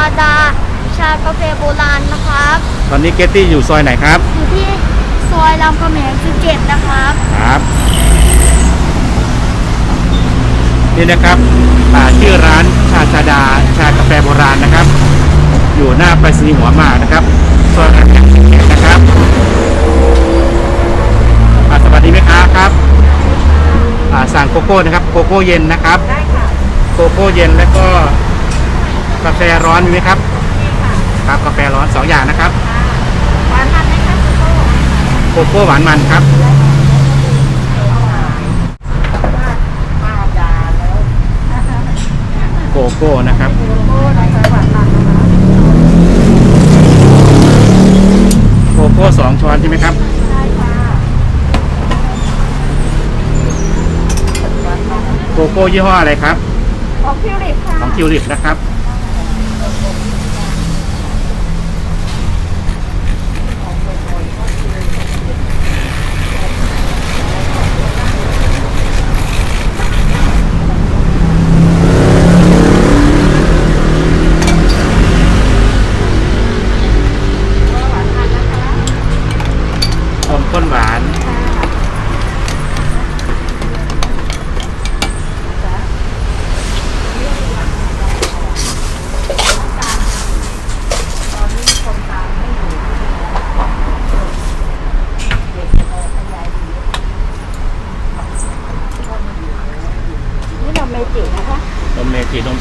าดา ชากาแฟโบราณนะครับ ตอนนี้เกตตี้อยู่ซอยไหนครับ อยู่ที่ซอยรามคำแหง17นะครับ ครับ นี่นะครับอ่าชื่อร้านชาชาดา ชากาแฟโบราณนะครับ อยู่หน้าไปรษณีย์หัวหมากนะครับซอยรามคำแหง17นะครับอ่าสวัสดีไหมครับครับอ่าสั่งโกโก้นะครับ โกโก้เย็นนะครับ ได้ค่ะ โกโก้เย็นแล้วก็ กาแฟร้อนมีไหมครับนี่ค่ะครับกาแฟร้อนสองอย่างนะครับหวานมันไหมคะคุณโก้โกโก้หวานมันครับมาดาแล้วโกโก้นะครับโก้นะคะหวานมันนะคะโกโก้สองช้อนใช่ไหมครับได้ค่ะโกโก้ยี่ห้ออะไรครับของพิวริปค่ะของทิวลิปนะครับ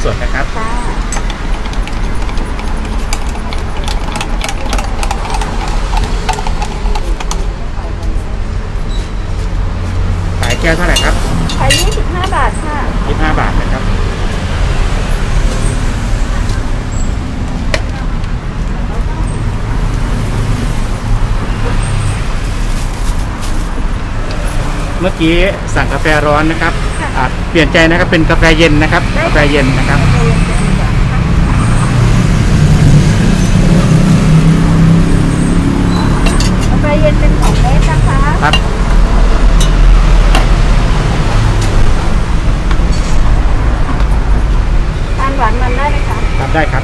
สดนะครับค่ะขายแก้วเท่าไหร่ครับขาย25 บาทค่ะ 25บาทนะครับ เมื่อกี้สั่งกาแฟร้อนนะครับอ่า เปลี่ยนใจนะครับเป็นกาแฟเย็นนะครับกาแฟเย็นนะครับ กาแฟเย็นเป็นของเล็กนะคะ ครับ ทานหวานมันได้ไหมคะ ครับได้ครับ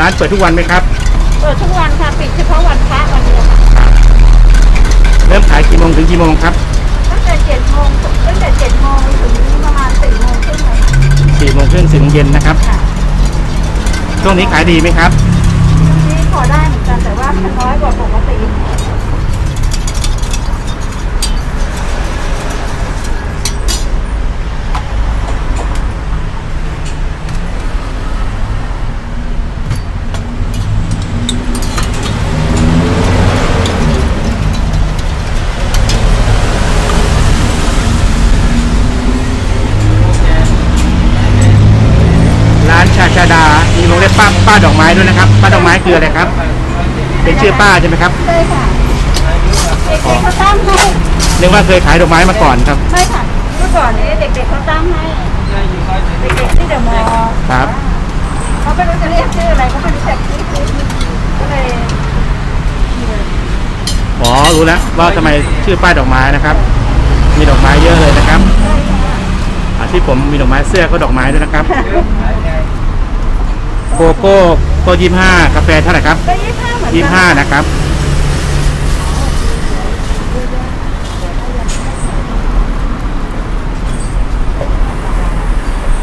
ร้านเปิดทุกวันไหมครับ เปิดทุกวันค่ะปิดเฉพาะวันพระวันเดียวค่ะเริ่มขายกี่โมงถึงกี่โมงครับตั้งแต่7โมงตั้งแต่7โมงถึงประมาณ4โมงครึ่งเลยค่ะสี่โมงครึ่งถึงเย็นนะครับค่ะช่วงนี้ขายดีไหมครับนี่พอได้เหมือนกันแต่ว่ามันน้อยกว่าปกติ ป้าป้าดอกไม้ด้วยนะครับ ป้าดอกไม้คืออะไรครับ เป็นชื่อป้าใช่ไหมครับเลยค่ะเด็กๆเขาตั้งให้เรียกว่าเคยขายดอกไม้มาก่อนครับไม่ค่ะเมื่อก่อนนี้เด็กๆเขาตั้งให้เด็กๆที่เดอะมอลล์ครับเขาไม่รู้จะเรียกชื่ออะไรเขาไม่รู้จักชื่อคือก็เลยอ๋อรู้แล้วว่าทำไมชื่อป้าดอกไม้นะครับ มีดอกไม้เยอะเลยนะครับอ่าที่ผมมีดอกไม้เสื้อก็ดอกไม้ด้วยนะครับ โกโก้โก้ยี่ห้ากาแฟเท่าไหร่ครับก็ยี่ห้าเหมือนยี่กัห้านะครับ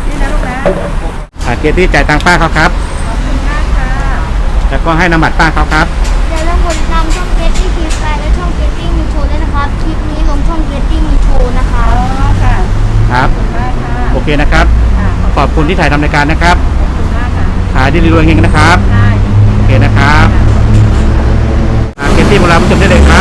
นี่นะลูกนะขอบอ่าเกตตี้จ่ายตังค์ป้าเขาครับ คุณมากค่ะแล้วก็ให้นำบัตรป้าเขาครับ อย่าลืมกดติดตามช่องเกตตี้ทีแฟและช่องเกตตี้มีโชว์ด้วยนะครับ คลิปนี้ลงช่องเกตตี้มีโชว์นะครัอ๋บอค่ะครับ ขอบคุณมากค่ะโอเคนะครับ ค่ะขอบขอบคุณที่ถ่ายทำรายการนะครับคุณมากค่ะขายดีรวยๆเฮงๆนะครับได้โอเคนะครับอ่าเกตตี้ของเราผู้ชมได้เลยครับ